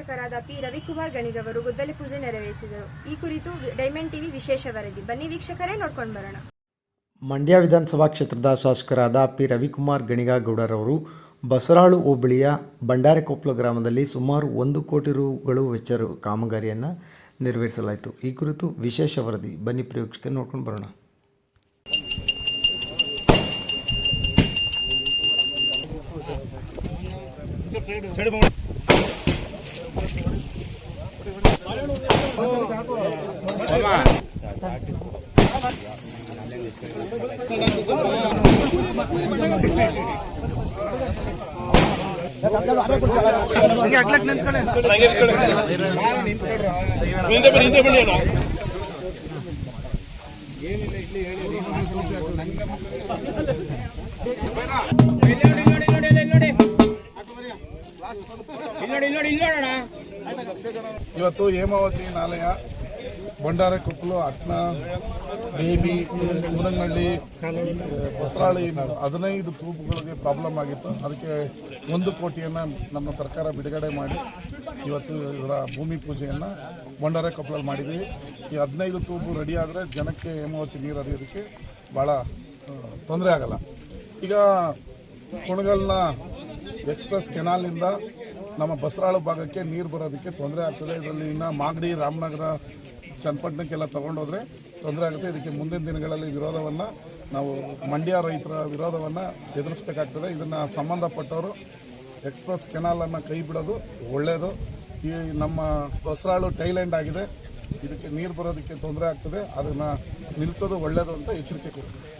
ಶಾಸಕರಾದ ಪಿ. ರವಿಕುಮಾರ್ ಗಣಿಗವರು ಗುದ್ದಲಿ ಪೂಜೆ ನೆರವೇರಿಸಿದರು. ಈ ಕುರಿತು ಡೈಮಂಡ್ ಟಿವಿ ವಿಶೇಷ ವರದಿ. ಬನ್ನಿ ವೀಕ್ಷಕರೇ ನೋಡ್ಕೊಂಡು ಬರೋಣ. ಮಂಡ್ಯ ವಿಧಾನಸಭಾ ಕ್ಷೇತ್ರದ ಶಾಸಕರಾದ ಪಿ. ರವಿಕುಮಾರ್ ಗಣಿಗಾಗೌಡರವರು ಬಸರಾಳು ಹೋಬಳಿಯ ಬಂಡಾರೆಕೊಪ್ಪಲು ಗ್ರಾಮದಲ್ಲಿ ಸುಮಾರು ಒಂದು ಕೋಟಿ ರುಗಳು ವೆಚ್ಚ ಕಾಮಗಾರಿಯನ್ನು ನೆರವೇರಿಸಲಾಯಿತು. ಈ ಕುರಿತು ವಿಶೇಷ ವರದಿ. ಬನ್ನಿ ಪ್ರಯೋಗಕ್ಕೆ ನೋಡ್ಕೊಂಡು ಬರೋಣ. ಹಿಂಗೆ ಆಗ್ಲಕ್ ನಿಂತ್ಕೊಳ್ಳಿ ಏನಿಲ್ಲ ಇಲ್ಲಿ ಹೇಳಿ ಇವತ್ತು ಹೇಮಾವತಿ ನಾಲಯ ಬಂಡಾರ ಕೊಕ್ಕಲು, ಅಟ್ನ, ಬೇಬಿ ಮುನಂಗಳ್ಳಿ ಬಸರಾಳಿ ಹದಿನೈದು ತೂಪುಗಳಿಗೆ ಪ್ರಾಬ್ಲಮ್ ಆಗಿತ್ತು. ಅದಕ್ಕೆ ಒಂದು ಕೋಟಿಯನ್ನು ನಮ್ಮ ಸರ್ಕಾರ ಬಿಡುಗಡೆ ಮಾಡಿ ಇವತ್ತು ಇವರ ಭೂಮಿ ಪೂಜೆಯನ್ನು ಬಂಡಾರ ಕೊಪ್ಪಳಲ್ಲಿ ಮಾಡಿದ್ವಿ. ಈ ಹದಿನೈದು ತೂಪು ರೆಡಿ ಆದರೆ ಜನಕ್ಕೆ ಹೇಮಾವತಿ ನೀರು ಹರಿಯೋದಕ್ಕೆ ಭಾಳ ತೊಂದರೆ ಆಗಲ್ಲ. ಈಗ ಕುಣಗಲ್ನ ಎಕ್ಸ್ಪ್ರೆಸ್ ಕೆನಾಲ್ನಿಂದ ನಮ್ಮ ಬಸರಾಳು ಭಾಗಕ್ಕೆ ನೀರು ಬರೋದಕ್ಕೆ ತೊಂದರೆ ಆಗ್ತದೆ. ಇದರಲ್ಲಿ ಇನ್ನು ಮಾಗಡಿ, ರಾಮನಗರ, ಚನ್ನಪಟ್ಟಣಕ್ಕೆಲ್ಲ ತಗೊಂಡೋದ್ರೆ ತೊಂದರೆ ಆಗುತ್ತೆ. ಇದಕ್ಕೆ ಮುಂದಿನ ದಿನಗಳಲ್ಲಿ ವಿರೋಧವನ್ನು ನಾವು ಮಂಡ್ಯ ರೈತರ ವಿರೋಧವನ್ನು ಎದುರಿಸಬೇಕಾಗ್ತದೆ. ಇದನ್ನು ಸಂಬಂಧಪಟ್ಟವರು ಎಕ್ಸ್ಪ್ರೆಸ್ ಕೆನಾಲನ್ನು ಕೈ ಬಿಡೋದು ಒಳ್ಳೆಯದು ಈ ನಮ್ಮ ಬಸರಾಳು ಟೈಲ್ಯಾಂಡ್ ಆಗಿದೆ. ಇದಕ್ಕೆ ನೀರು ಬರೋದಕ್ಕೆ ತೊಂದರೆ ಆಗ್ತದೆ. ಅದನ್ನು ನಿಲ್ಲಿಸೋದು ಒಳ್ಳೆಯದು ಅಂತ ಎಚ್ಚರಿಕೆ ಕೊಡ್ತೀವಿ